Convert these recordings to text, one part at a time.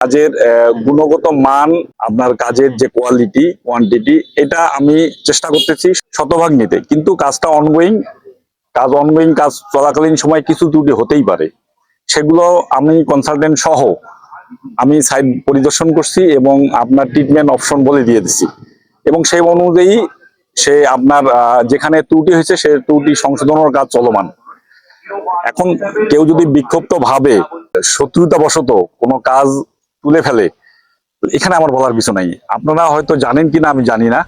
কাজের গুণগত মান, আপনার কাজের যে কোয়ালিটি কোয়ান্টিটি এটা আমি চেষ্টা করতেছি শতভাগ নিতে। কিন্তু কাজটা অনগোয়িং কাজ অনগোয়িং কাজ চলাকালীন সময় কিছু ত্রুটি হতেই পারে। সেগুলো আমি কনসালটেন্ট সহ আমি সাইট পরিদর্শন করছি এবং আপনার ট্রিটমেন্ট অপশন বলে দিয়ে দিছি। এবং সেই অনুযায়ী সে আপনার যেখানে ত্রুটি হয়েছে সে ত্রুটি সংশোধনের কাজ চলমান। এখন কেউ যদি বিক্ষিপ্ত ভাবে শত্রুতা বশত কোনো কাজ তুলে ফেলে। এখানে আমার বলার কিছু নাই। আপনারা হয়তো জানেন কিনা আমি জানি না।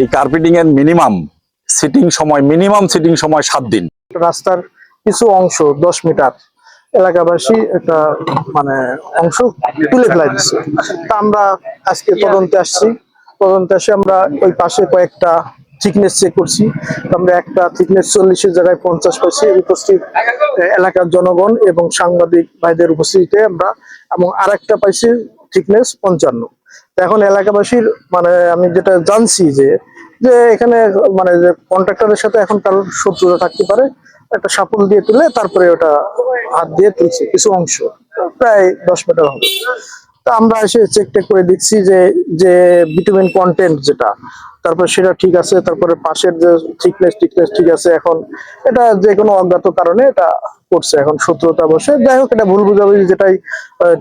এই কার্পেটিং এর মিনিমাম সিটিং সময় মিনিমাম সিটিং সময় সাত দিন। রাস্তার কিছু অংশ, দশ মিটার, এলাকাবাসী একটা মানে অংশ তুলে ফেলাই দিচ্ছে। তা আমরা আজকে তদন্তে আসছি। তদন্তে আসে আমরা ওই পাশে কয়েকটা থিকনেস চেক করছি। আমরা একটা থিকনেস চল্লিশের জায়গায় পঞ্চাশ পাইছি। উপস্থিত এলাকার জনগণ এবং সাংবাদিক ভাইদের উপস্থিতিতে আমরা, এবং আর একটা পাইছি থিকনেস পঞ্চান্ন। এখন এলাকাবাসীর মানে আমি যেটা জানছি যে যে এখানে মানে যে কন্ট্রাক্টরের সাথে এখন কারোর শত্রুতা থাকতে পারে, একটা সাপল দিয়ে তুলে তারপরে ওটা হাত দিয়ে তুলছে, কিছু অংশ। প্রায় দশ মিটার হবে। তা আমরা এসে চেক টেক করে দেখছি যে যে ভিটামিন কন্টেন্ট যেটা, তারপর সেটা ঠিক আছে, তারপরে পাশের যে থিকনেস টিকনেস ঠিক আছে, এখন এটা যে কোনো অজ্ঞাত কারণে এটা করছে, এখন শত্রুতা বসে। যাই হোক, এটা ভুল বুঝাবুঝি যেটাই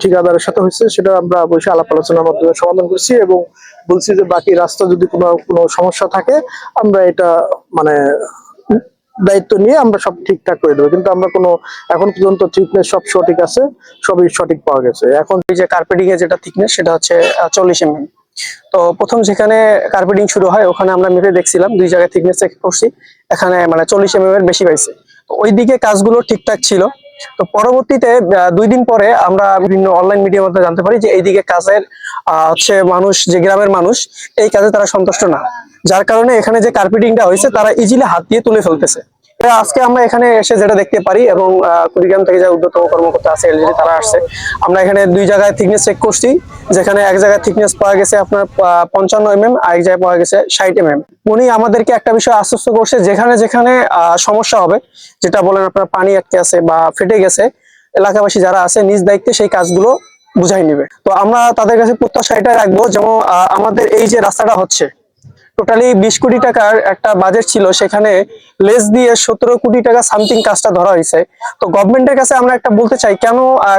ঠিকাদারের সাথে হয়েছে, সেটা আমরা বসে আলাপ আলোচনার মাধ্যমে সমাধান করছি এবং বলছি যে বাকি রাস্তা যদি কোনো কোনো সমস্যা থাকে, আমরা এটা মানে দায়িত্ব নিয়ে আমরা সব ঠিকঠাক করে দেবো। কিন্তু আমরা কোনো এখন পর্যন্ত থিকনেস সব সঠিক আছে, সবই সঠিক পাওয়া গেছে। এখন যে কার্পেটিং এর যেটা থিকনেস সেটা হচ্ছে চল্লিশ এম তো প্রথম যেখানে কার্পেটিং শুরু হয়, ওখানে আমরা মেপে দেখছিলাম, দুই জায়গায় থিকনেস চেক করছি। এখানে মানে চল্লিশ এম এর বেশি পাইছে। তো ওইদিকে কাজগুলো ঠিকঠাক ছিল। তো পরবর্তীতে দুই দিন পরে আমরা বিভিন্ন অনলাইন মিডিয়ার মধ্যে জানতে পারি যে এইদিকে কাজের হচ্ছে মানুষ, যে গ্রামের মানুষ, এই কাজে তারা সন্তুষ্ট না। যার কারণে এখানে যে কার্পেটিংটা হয়েছে, তারা ইজিলি হাত দিয়ে তুলে ফেলতেছে। আজকে আমরা এখানে এসে যেটা দেখতে পারি এবং কুড়িগ্রাম থেকে যে উদ্যতম কর্মকর্তা আছে এলজিডি তারা আসছে, আমরা এখানে দুই জায়গায় থিকনেস চেক করছি, যেখানে এক জায়গায় থিকনেস পাওয়া গেছে আপনার পঞ্চান্ন এম এম আর এক জায়গায় পাওয়া গেছে ষাট এম এম উনি আমাদেরকে একটা বিষয় আশ্বস্ত করছে, যেখানে যেখানে সমস্যা হবে, যেটা বলেন আপনার পানি আটকে আছে বা ফেটে গেছে, এলাকাবাসী যারা আছে নিজ দায়িত্বে সেই কাজগুলো বুঝাই নিবে। তো আমরা তাদের কাছে প্রত্যাশা এটা রাখব, যেমন আমাদের এই যে রাস্তাটা হচ্ছে টোটালি বিশ কোটি টাকার একটা বাজেট ছিল, সেখানে লেস দিয়ে সতেরো কোটি টাকা সামথিং কাজটা ধরা হয়েছে। তো গভর্নমেন্টের কাছে আমরা একটা বলতে চাই, কেন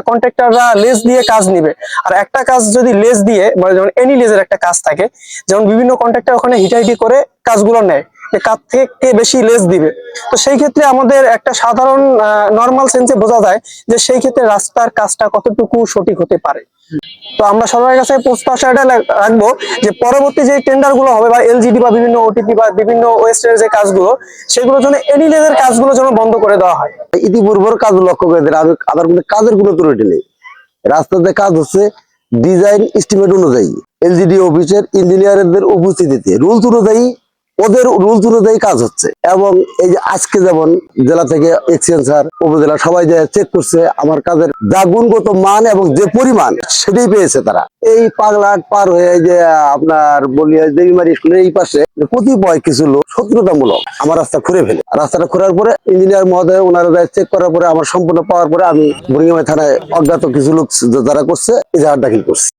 কন্ট্রাক্টররা লেস দিয়ে কাজ নিবে? আর একটা কাজ যদি লেস দিয়ে মানে যেমন এনি লেজের একটা কাজ থাকে, যেমন বিভিন্ন কন্ট্রাক্টর ওখানে হিটাহিটি করে কাজগুলো নেয়। কাজ থেকে বেশি লেস দিবে। তো সেই ক্ষেত্রে আমাদের একটা সাধারণ নর্মাল সেন্সে বোঝা যায় যে সেই ক্ষেত্রে রাস্তার কাজটা কতটুকু সঠিক হতে পারে। তো আমরা সবার কাছে প্রত্যাশা এটা রাখব যে পরবর্তী যে টেন্ডারগুলো হবে বা এলজিডি বা বিভিন্ন ওটিপি বা বিভিন্ন ওয়েস্টের যে কাজগুলো, সেগুলোর জন্য এনি লেজের কাজগুলো যেন বন্ধ করে দেওয়া হয়। ইতিপূর্বর কাজ লক্ষ্য করে দেন আবার কিন্তু কাজের কোনো ত্রুটি নেই রাস্তাতে কাজ হচ্ছে ডিজাইন এস্টিমেট অনুযায়ী। এলজিডি অফিসের ইঞ্জিনিয়ারদের উপস্থিতিতে রুলস অনুযায়ী ওদের রুলস অনুযায়ী কাজ হচ্ছে। এবং এই যে আজকে যেমন জেলা থেকে এক্সচেঞ্জার উপজেলা সবাই যে চেক করছে, আমার কাজের যা গুণগত মান এবং যে পরিমাণ সেটাই পেয়েছে তারা। এই পাগলাট পার হয়ে যে, আপনার বলিয়া দেবীমারি স্কুলের এই পাশে কতিপয় কিছু লোক শত্রুতামূলক আমার রাস্তা খুঁড়ে ফেলে। রাস্তাটা খোঁড়ার পরে ইঞ্জিনিয়ার মহোদয় ওনারা চেক করার পরে, আমার সম্পূর্ণ পাওয়ার পরে আমি বুড়িগামে থানায় অজ্ঞাত কিছু লোক যারা করছে এজাহার দাখিল করছি।